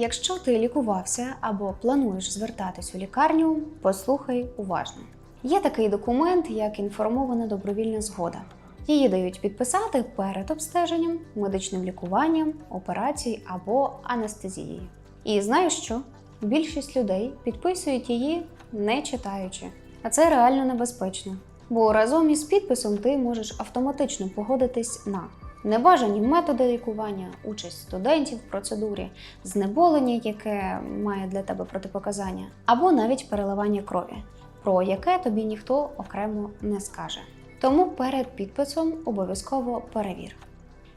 Якщо ти лікувався або плануєш звертатись у лікарню, послухай уважно. Є такий документ, як інформована добровільна згода. Її дають підписати перед обстеженням, медичним лікуванням, операцією або анестезією. І знаєш що? Більшість людей підписують її не читаючи. А це реально небезпечно. Бо разом із підписом ти можеш автоматично погодитись на небажані методи лікування, участь студентів в процедурі, знеболення, яке має для тебе протипоказання, або навіть переливання крові, про яке тобі ніхто окремо не скаже. Тому перед підписом обов'язково перевір,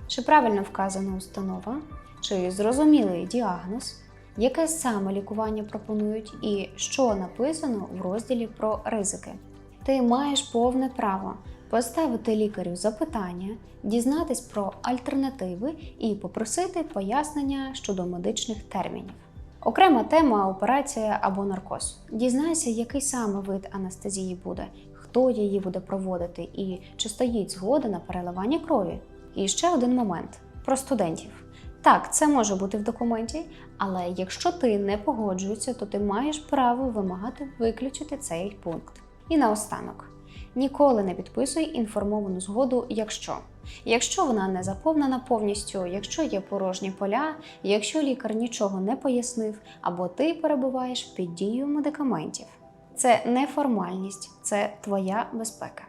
чи правильно вказана установа, чи зрозумілий діагноз, яке саме лікування пропонують і що написано в розділі про ризики. Ти маєш повне право поставити лікарю запитання, дізнатись про альтернативи і попросити пояснення щодо медичних термінів. Окрема тема операція або наркоз. Дізнайся, який саме вид анестезії буде, хто її буде проводити і чи стоїть згода на переливання крові. І ще один момент про студентів. Так, це може бути в документі, але якщо ти не погоджуєшся, то ти маєш право вимагати виключити цей пункт. І наостанок. Ніколи не підписуй інформовану згоду, якщо. Якщо вона не заповнена повністю, якщо є порожні поля, якщо лікар нічого не пояснив, або ти перебуваєш під дією медикаментів. Це не формальність, це твоя безпека.